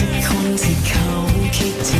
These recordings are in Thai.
สักคนที่เขาคิดถึง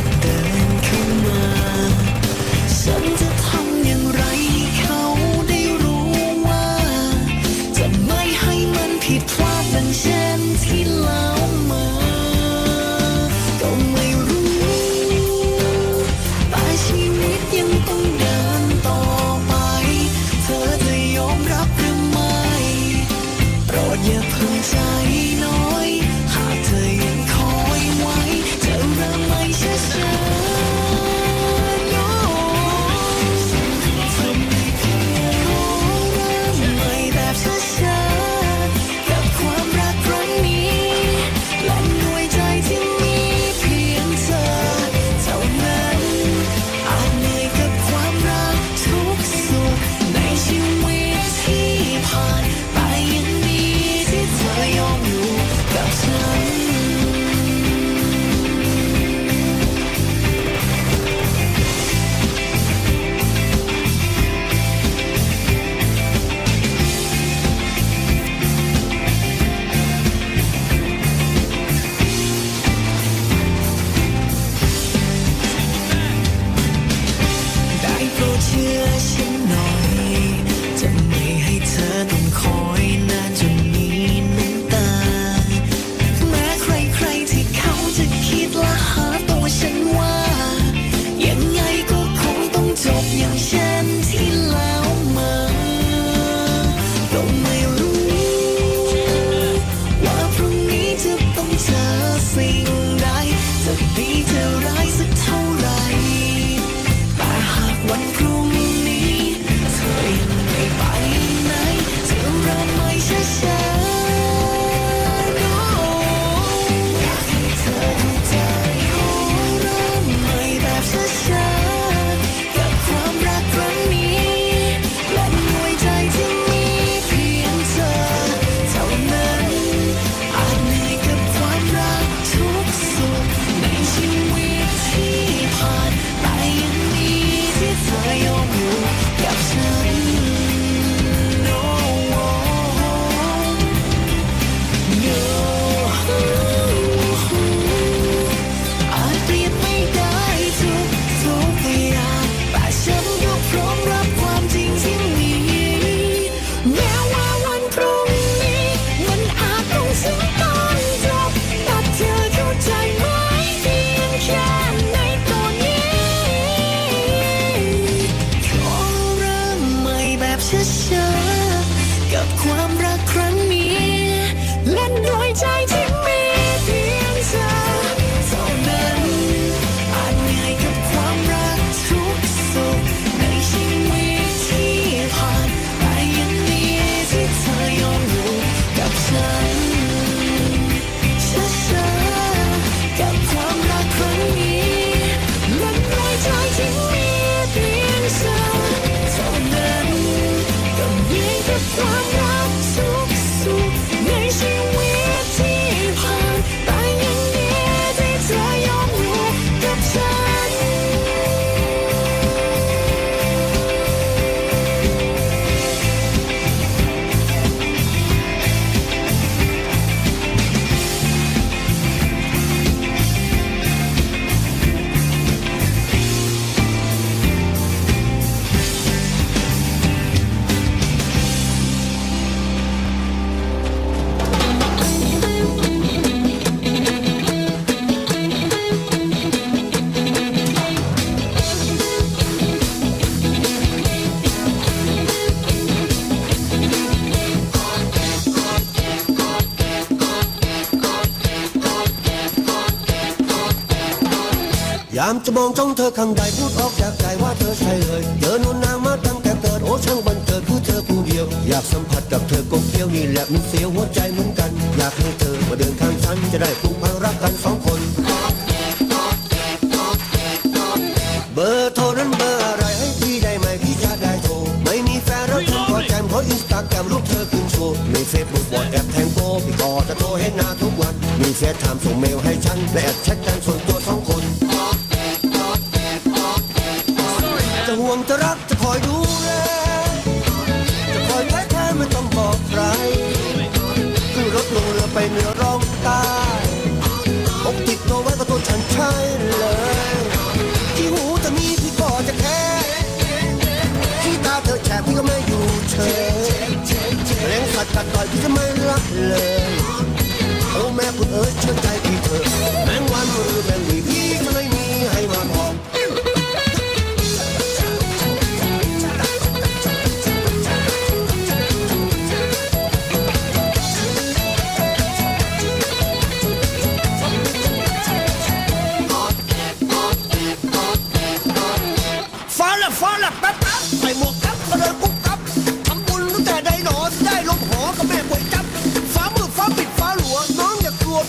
show. ยามจะมองจ้องเธอข้างใดพูดออกจากใจว่าเธอใช่เลยเจอนูนนางมาตั้งแต่เกิดโอ้ช่างบันเกิดคือเธอผู้เดียว อยากสัมผัสกับเธอกงเกี้ยวนี่แหละมันเสียวหัวใจเหมือนกัน อยากให้เธอมาเดินข้างฉันจะได้ผูกพังรักกันสองคน เบอร์โทรนั้นเบอร์อะไรให้พี่ได้ไหมพี่จะได้โทรไม่มีแฟนแล้วเธอพอแจมขออินสตาแกรมรูปเธอขึ้นโชว์ในเฟซบุ๊กบอดแอปแทงโกพี่ก็จะโทรให้น้าทุกวันมีแฟนถามส่งเมลให้ฉันและแอดแชทกันส่วนตัวสองคน วงจะรักจะคอยดูแลจะคอยแท้แท้ไม่ต้องบอกใครขึ้นรถลงเรือไปเหนือ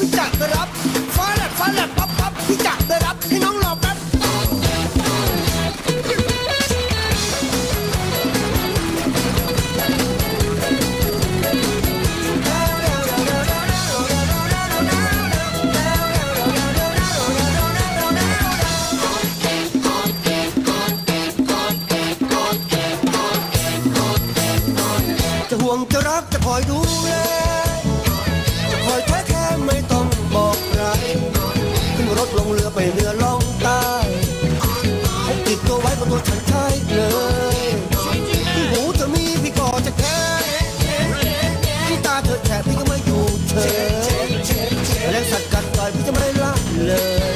พี่จักได้รับฟ้าแลบฟ้าแลบปั๊บปั๊บพี่จักได้รับให้น้องรอแป๊บจะห่วงจะรักจะคอยดู ตัวฉันใช่เลยที่หูจะมีพี่ก็จะแค่ที่ตาเธอแฉะพี่ก็ไม่อยู่เฉยแรงสัตว์กัดต่อยพี่จะไม่ละเลย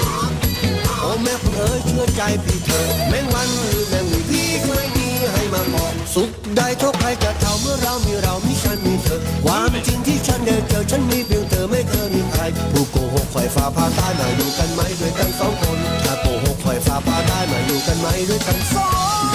โอ้แม่คุณเอ๋ยเชื่อใจพี่เถอะแมงวันหรือแมงวีพี่ก็ไม่มีให้มาบอกสุขได้โชคใครจะเท่าเมื่อเรามีเรามีฉันมีเธอ ความจริงที่ฉันได้เจอฉันมีเพียงเธอไม่เคยมีใครผู้โกหกคอยฟ้าพาตายมาอยู่กันไหมด้วยกันสองคน กันไหมด้วยกันสอง